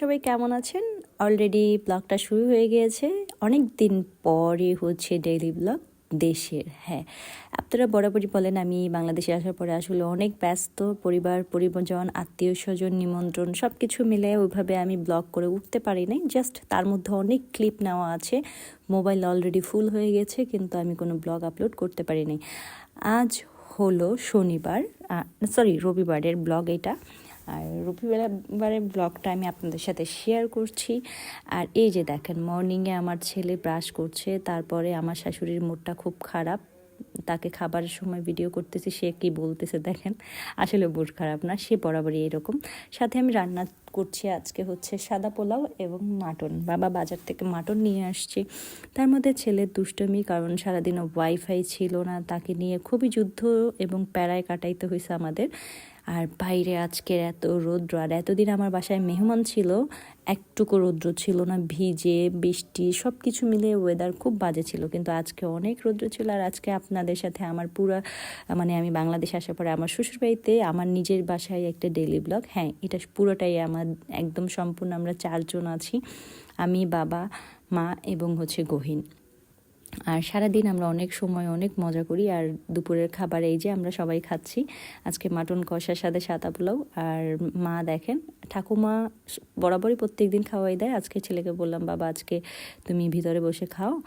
সবাই কেমন আছেন? অলরেডি ব্লগটা শুরু হয়ে গিয়েছে। অনেক দিন পরে হচ্ছে ডেইলি ব্লগ দেশের হ্যাঁ। আপনারা বরাবরই বলেন, আমি বাংলাদেশে আসার পরে আসলে অনেক ব্যস্ত পরিবার পরিজন আত্মীয় স্বজন নিমন্ত্রণ সব কিছু মিলে ওইভাবে আমি ব্লগ করে উঠতে পারি নাই। জাস্ট তার মধ্যে অনেক ক্লিপ নেওয়া আছে। মোবাইল অলরেডি ফুল হয়ে গেছে, কিন্তু আমি কোনো ব্লগ আপলোড করতে পারি নাই। আজ হলো শনিবার সরি রবিবারের ব্লগ এটা। আর রবিবারের ব্লগটা আমি আপনাদের সাথে শেয়ার করছি। আর এই যে দেখেন মর্নিংয়ে আমার ছেলে ব্রাশ করছে, তারপরে আমার শাশুড়ির মুডটা খুব খারাপ। তাকে খাবারের সময় ভিডিও করতেছি, সে কি বলতেছে দেখেন। আসলে বুট খারাপ না, সে বরাবরই এরকম। সাথে আমি রান্না করছি আজকে হচ্ছে সাদা পোলাও এবং মাটন। বাবা বাজার থেকে মাটন নিয়ে আসছে। তার মধ্যে ছেলের দুষ্টমি, কারণ সারাদিন ওয়াইফাই ছিল না, তাকে নিয়ে খুবই যুদ্ধ এবং প্যারায় কাটাইতে হয়েছে আমাদের। আর বাইরে আজকের এত রৌদ্র আর এতদিন আমার বাসায় মেহমান ছিল, একটুকু রৌদ্র ছিল না, ভিজে, বৃষ্টি সব কিছু মিলিয়ে ওয়েদার খুব বাজে ছিল। কিন্তু আজকে অনেক রৌদ্র ছিল আর আজকে আপনাদের সাথে আমার পুরা মানে আমি বাংলাদেশ আসার পরে আমার শ্বশুরবাড়িতে আমার নিজের বাসায় একটা ডেলি ব্লগ হ্যাঁ এটা পুরোটাই আমার, একদম সম্পূর্ণ আমরা চারজন আছি। আমি, বাবা, মা এবং হচ্ছে গহিন। আর সারাদিন আমরা অনেক সময় অনেক মজা করি। আর দুপুরের খাবার এই যে আমরা সবাই খাচ্ছি। আজকে মাটন কষার সাথে সাদা পোলাও। আর মা দেখেন, ঠাকুমা বরাবরই প্রত্যেক দিন খাওয়াই দেয়। আজকে ছেলেকে বললাম, বাবা, আজকে তুমি ভিতরে বসে খাও।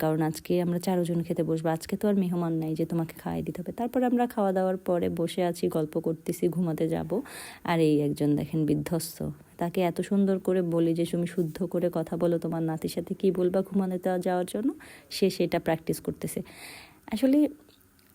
কারণ আজকে আমরা চারজন খেতে বসবো। আজকে তো আর মেহমান নাই যে তোমাকে খাওয়াই দিতে হবে। তারপর আমরা খাওয়া দাওয়ার পরে বসে আছি, গল্প করতেছি, ঘুমাতে যাব। আর এই একজন দেখেন বিধ্বস্ত। তাকে এত সুন্দর করে বলি যে, তুমি শুদ্ধ করে কথা বলো, তোমার নাতির সাথে কী বলবা ঘুমাতে যাওয়ার জন্য? সে সেটা প্র্যাকটিস করতেছে। আসলে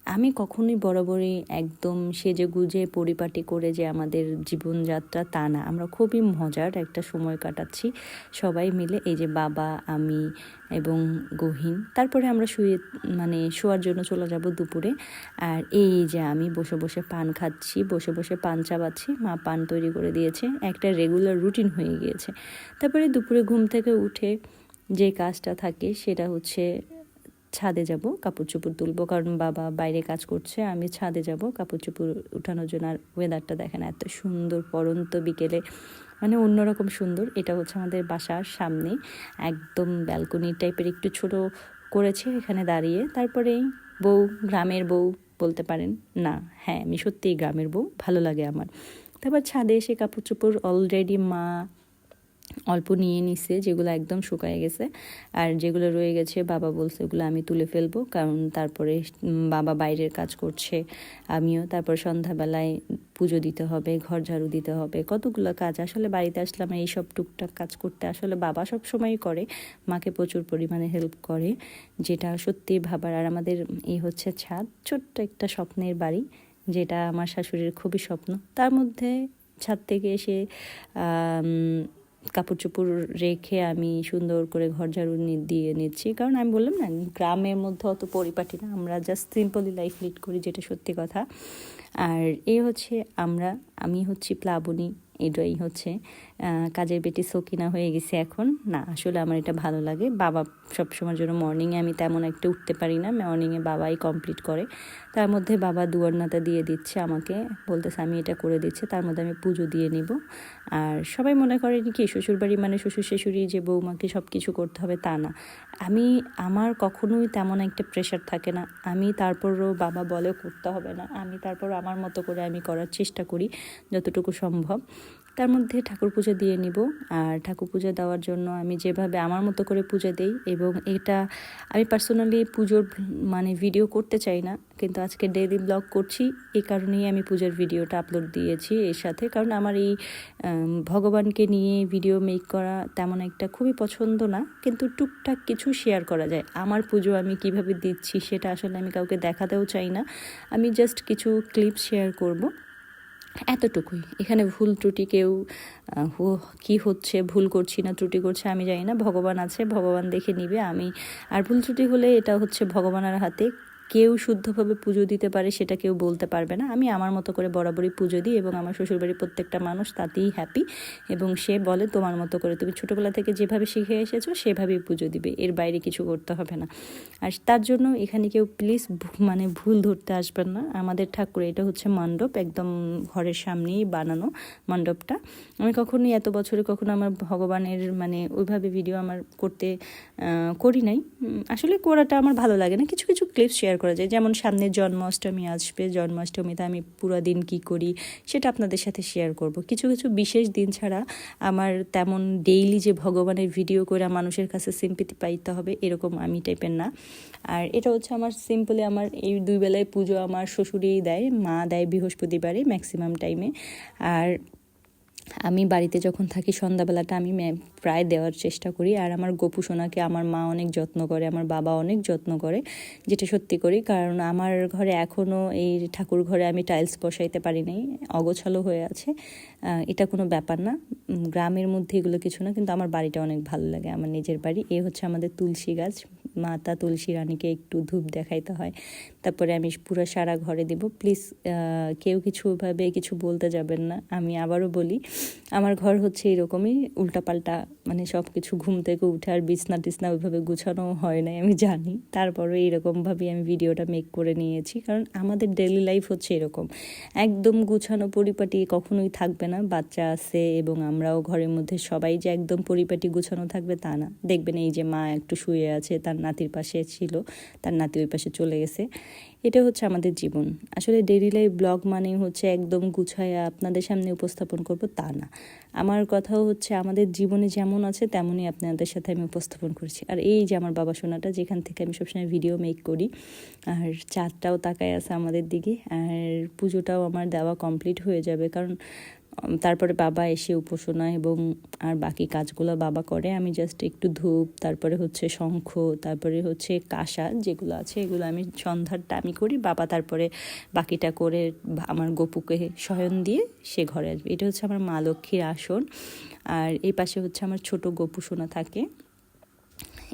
আমি কখনোই বরাবরই একদম সেজে গুজে পরিপাটি করে যে আমাদের জীবনযাত্রা তা না। আমরা খুবই মজার একটা সময় কাটাচ্ছি। সবাই মিলে এই যে বাবা, আমি এবং গহীন। তারপরে আমরা শুয়ে মানে শোয়ার জন্য চলে যাব দুপুরে। আর এই যে আমি বসে বসে পান খাচ্ছি, বসে বসে পান চাবাচ্ছি, মা পান তৈরি করে দিয়েছে। একটা রেগুলার রুটিন হয়ে গিয়েছে। তারপরে দুপুরে ঘুম থেকে উঠে যে কাজটা থাকে সেটা হচ্ছে ছাদে যাব কাপড় চোপড় তুলবো। কারণ বাবা বাইরে কাজ করছে, আমি ছাদে যাব কাপড় চোপড় উঠানোর জন্য আর ওয়েদারটা দেখেন এত সুন্দর পরন্ত বিকেলে মানে অন্যরকম সুন্দর। এটা হচ্ছে আমাদের বাসার সামনে, একদম ব্যালকনি টাইপের একটু ছোট করেছে এখানে দাঁড়িয়ে। তারপরে বউ, গ্রামের বউ বলতে পারেন, না হ্যাঁ আমি সত্যিই গ্রামের বউ, ভালো লাগে আমার। তারপর ছাদে এসে কাপড় চোপড় অলরেডি মা অল্প নিয়ে নিছে, যেগুলো একদম শুকায় গেছে। আর যেগুলো রয়ে গেছে, বাবা বলছে ওগুলো আমি তুলে ফেলব, কারণ তারপরে বাবা বাইরের কাজ করছে, আমিও। তারপর সন্ধ্যাবেলায় পুজো দিতে হবে, ঘর ঝাড়ু দিতে হবে, কতগুলো কাজ। আসলে বাড়িতে আসলাম, এই সব টুকটাক কাজ করতে। আসলে বাবা সব সময় করে, মাকে প্রচুর পরিমাণে হেল্প করে, যেটা সত্যি ভাবার। আর আমাদের এই হচ্ছে ছাদ, ছোট্ট একটা স্বপ্নের বাড়ি, যেটা আমার শাশুড়ির খুবই স্বপ্ন। তার মধ্যে ছাদ থেকে এসে কাপড় চোপড় রেখে আমি সুন্দর করে ঘর ঝাড়ু দিয়ে নিচ্ছি। কারণ আমি বললাম না, গ্রামের মধ্যে অত পরিপাটি না। আমরা জাস্ট সিম্পলি লাইফ লিড করি যেটা সত্যি কথা। আর এ হচ্ছে আমরা, আমি হচ্ছি প্লাবনী, এটাই হচ্ছে কাজের বেটি সকিনা হয়ে গেছে এখন। না, আসলে আমার এটা ভালো লাগে। বাবা সবসময়ের জন্য মর্নিংয়ে আমি তেমন একটা উঠতে পারি না। মর্নিংয়ে বাবাই কমপ্লিট করে। তার মধ্যে বাবা দুয়ারনাতা দিয়ে দিচ্ছে আমাকে। বলতেছে, আমি এটা করে দিচ্ছে। তার মধ্যে আমি পুজো দিয়ে নিব। আর সবাই মনে করেন কি, শ্বশুরবাড়ি মানে শ্বশুর শাশুড়ি যে বৌমাকে সব কিছু করতে হবে তা না। আমি, আমার কখনোই তেমন একটা প্রেশার থাকে না। আমি তারপরও বাবা বলে করতে হবে না। আমি তারপর আমার মতো করে আমি করার চেষ্টা করি যতটুকু সম্ভব। তার মধ্যে ঠাকুর পুজো দিয়ে নিব। আর ঠাকুর পূজা দেওয়ার জন্য আমি যেভাবে আমার মতো করে পূজা দেই এবং এটা আমি পার্সোনালি পুজোর মানে ভিডিও করতে চাই না, কিন্তু আজকে ডেইলি ব্লগ করছি এই কারণেই আমি পুজোর ভিডিওটা আপলোড দিয়েছি এর সাথে। কারণ আমার এই ভগবানকে নিয়ে ভিডিও মেক করা তেমন একটা খুবই পছন্দ না, কিন্তু টুকটাক কিছু শেয়ার করা যায়। আমার পুজো আমি কীভাবে দিচ্ছি সেটা আসলে আমি কাউকে দেখাতেও চাই না। আমি জাস্ট কিছু ক্লিপ শেয়ার করব। এতটুকুই। এখানে ভুল ত্রুটি কেউ কি হচ্ছে, ভুল করছি না, ত্রুটি করছে, আমি জানি না। ভগবান আছে, ভগবান দেখে নিবে। আমি, আর ভুল ত্রুটি হলে এটা হচ্ছে ভগবানের হাতে কেউ শুদ্ধভাবে পুজো দিতে পারে সেটা কেউ বলতে পারবে না। আমি আমার মতো করে বরাবরই পুজো দিই এবং আমার শ্বশুরবাড়ির প্রত্যেকটা মানুষ তাতেই হ্যাপি এবং সে বলে তোমার মতো করে। তুমি ছোটোবেলা থেকে যেভাবে শিখে এসেছ সেভাবেই পুজো দিবে। এর বাইরে কিছু করতে হবে না। আর তার জন্য এখানে কেউ প্লিজ মানে ভুল ধরতে আসবেন না। আমাদের ঠাকুর, এটা হচ্ছে মণ্ডপ, একদম ঘরের সামনেই বানানো মণ্ডপটা। আমি কখনোই এত বছরে কখনো আমার ভগবানের মানে ওইভাবে ভিডিও আমার করতে করি নাই। আসলে করাটা আমার ভালো লাগে না। কিছু কিছু ক্লিপ শেয়ার করা যায়। যেমন সামনে জন্মাষ্টমী আসবে, জন্মাষ্টমীতে আমি পুরো দিন কি করি সেটা আপনাদের সাথে শেয়ার করব। কিছু কিছু বিশেষ দিন ছাড়া আমার তেমন ডেইলি যে ভগবানের ভিডিও করে মানুষের কাছে সিম্পিতি পাইতে হবে এরকম আমি টাইপের না। আর এটা হচ্ছে আমার সিম্পলি আমার এই দুই বেলায় পুজো আমার শ্বশুরই দেয়, মা দেয় বৃহস্পতিবারে ম্যাক্সিমাম টাইমে আর আমি বাড়িতে যখন থাকি সন্ধ্যাবেলাটা আমি প্রায় দেওয়ার চেষ্টা করি। আর আমার গোপু সোনাকে আমার মা অনেক যত্ন করে, আমার বাবা অনেক যত্ন করে, যেটা সত্যি করি। কারণ আমার ঘরে এখনও এই ঠাকুর ঘরে আমি টাইলস বসাইতে পারি নাই, অগোছালো হয়ে আছে। এটা কোনো ব্যাপার না। গ্রামের মধ্যে এগুলো কিছু না, কিন্তু আমার বাড়িটা অনেক ভালো লাগে, আমার নিজের বাড়ি। এ হচ্ছে আমাদের তুলসী গাছ। মাতা তুলসী রানীকে একটু ধূপ দেখাইতে হয়। তারপরে আমি পুরো সারা ঘরে দিব। প্লিজ কেউ কিছুভাবে কিছু বলতে যাবেন না। আমি আবারও বলি আমার ঘর হচ্ছে এরকমই, উল্টাপাল্টা মানে সব কিছু ঘুম থেকে উঠে আর বিছনা টিছনা ওইভাবে গুছানো হয় নাই, আমি জানি। তারপরে এরকমভাবেই আমি ভিডিওটা মেক করে নিয়েছি, কারণ আমাদের ডেলি লাইফ হচ্ছে এরকম। একদম গুছানো পরিপাটি কখনোই থাকবে না, বাচ্চা আছে এবং আমরাও ঘরের মধ্যে সবাই যে একদম পরিপাটি গুছানো থাকবে তা না। দেখবেন এই যে মা একটু শুয়ে আছে, তার নাতির পাশে ছিল, তার নাতি ওই পাশে চলে গেছে। এটা হচ্ছে আমাদের জীবন। আসলে ডেইলি লাইফ ব্লগ মানেই হচ্ছে একদম গুছায় আপনাদের সামনে উপস্থাপন করব তা না। আমার কথাও হচ্ছে আমাদের জীবনে যেমন আছে তেমনই আপনাদের সাথে আমি উপস্থাপন করছি। আর এই যে আমার বাবা সোনাটা, যেখান থেকে আমি সবসময় ভিডিও মেক করি, আর চাঁদটাও তাকায় আছে আমাদের দিকে, আর পুজোটাও আমার দেওয়া কমপ্লিট হয়ে যাবে। কারণ তারপরে বাবা এসে উপাসনা এবং আর বাকি কাজগুলো বাবা করে। আমি জাস্ট একটু ধূপ, তারপরে হচ্ছে শঙ্খ, তারপরে হচ্ছে কাঁসা যেগুলো আছে, এগুলো আমি সন্ধ্যারটা আমি করি। বাবা তারপরে বাকিটা করে আমার গপুকে শয়ন দিয়ে সে ঘরে আসবে। এটা হচ্ছে আমার মা লক্ষ্মীর আসন। আর এই পাশে হচ্ছে আমার ছোট গপু সোনা থাকে।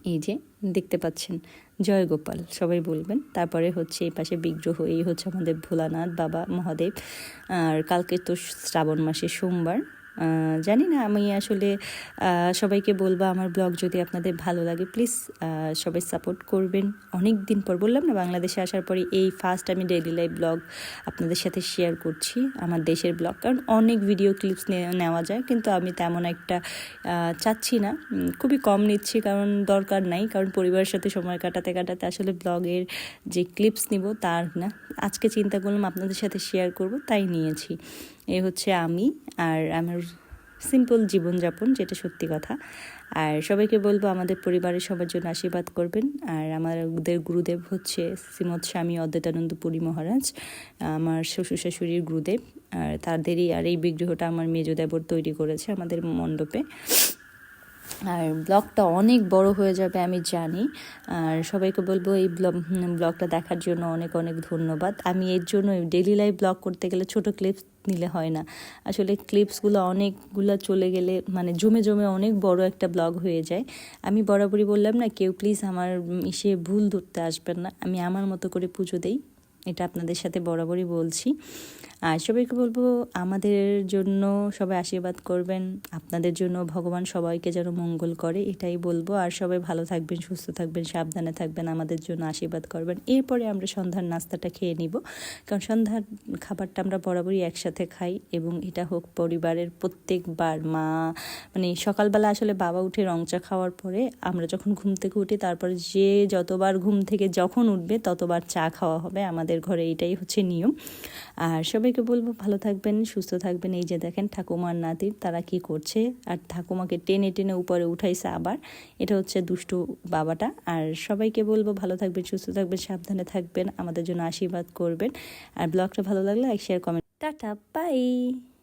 এই যে, দেখতে পাচ্ছেন। জয় গোপাল সবাই বলবেন। তারপরে হচ্ছে এই পাশে বিগ্রহ, এই হচ্ছে আমাদের ভোলানাথ বাবা মহাদেব। আর কালকে তো শ্রাবণ মাসে সোমবার। জানি না, আমি আসলে সবাইকে বলব আমার ব্লগ যদি আপনাদের ভালো লাগে প্লিজ সবাই সাপোর্ট করবেন। অনেক দিন পর বললাম না, বাংলাদেশে আসার পরে এই ফার্স্ট আমি ডেইলি লাইফ ব্লগ আপনাদের সাথে শেয়ার করছি, আমার দেশের ব্লগ কারণ অনেক ভিডিও ক্লিপস নেওয়া যায়, কিন্তু আমি তেমন একটা চাচ্ছি না। খুবই কম নিচ্ছি, কারণ দরকার নাই, কারণ পরিবারের সাথে সময় কাটাতে কাটাতে আসলে ব্লগের যে ক্লিপস নিব, তার না। আজকে চিন্তা করলাম আপনাদের সাথে শেয়ার করব, তাই নিয়েছি। এ হচ্ছে আমি আর আমার সিম্পল জীবনযাপন, যেটা সত্যি কথা। আর সবাইকে বলব, আমাদের পরিবারের সবার জন্য আশীর্বাদ করবেন। আর আমাদের গুরুদেব হচ্ছে শ্রীমৎ স্বামী অদ্বৈতানন্দ পুরী মহারাজ, আমার শ্বশুর শাশুড়ির গুরুদেব। আর তাদেরই, আর এই বিগ্রহটা আমার মেজদেবর তৈরি করেছে আমাদের মণ্ডপে। আর ব্লগটা অনেক বড় হয়ে যাবে, আমি জানি। আর সবাইকে বলব, এই ব্লগ ব্লগটা দেখার জন্য অনেক অনেক ধন্যবাদ। আমি এর জন্য ডেলি লাইফ ব্লগ করতে গেলে ছোট ক্লিপস নিলে হয় না। আসলে ক্লিপসগুলো অনেকগুলো চলে গেলে মানে জমে জমে অনেক বড় একটা ব্লগ হয়ে যায়। আমি বরাবরই বললাম না, কেউ প্লিজ আমার ইসে ভুল ধরতে আসবেন না। আমি আমার মতো করে পুজো দেই। এটা আপনাদের সাথে বরাবরই বলছি। আর সবাইকে বলব, আমাদের জন্য সবাই আশীর্বাদ করবেন, আপনাদের জন্য ভগবান সবাইকে যেন মঙ্গল করে, এটাই বলব। আর সবাই ভালো থাকবেন, সুস্থ থাকবেন, সাবধানে থাকবেন, আমাদের জন্য আশীর্বাদ করবেন। এরপরে আমরা সন্ধ্যার নাস্তাটা খেয়ে নিব। কারণ সন্ধ্যার খাবারটা আমরা বরাবরই একসাথে খাই এবং এটা হোক পরিবারের প্রত্যেকবার। মা মানে সকালবেলা আসলে বাবা উঠে রং চা খাওয়ার পরে আমরা যখন ঘুম থেকে উঠি, তারপরে যে যতবার ঘুম থেকে যখন উঠবে, ততবার চা খাওয়া হবে আমাদের ঘরে এটাই হচ্ছে নিয়ম। আর সবাইকে বলব ভালো থাকবেন, সুস্থ থাকবেন। এই যে দেখেন ঠাকুমার নাতির, তারা কি করছে? আর ঠাকুমাকে টেনে টেনে উপরে উঠাইছে আবার। এটা হচ্ছে দুষ্টু বাবাটা। আর সবাইকে বলব ভালো থাকবেন, সুস্থ থাকবেন, সাবধানে থাকবেন। আমাদের জন্য আশীর্বাদ করবেন। আর ব্লগটা ভালো লাগলে এক শেয়ার কমেন্ট টাটা বাই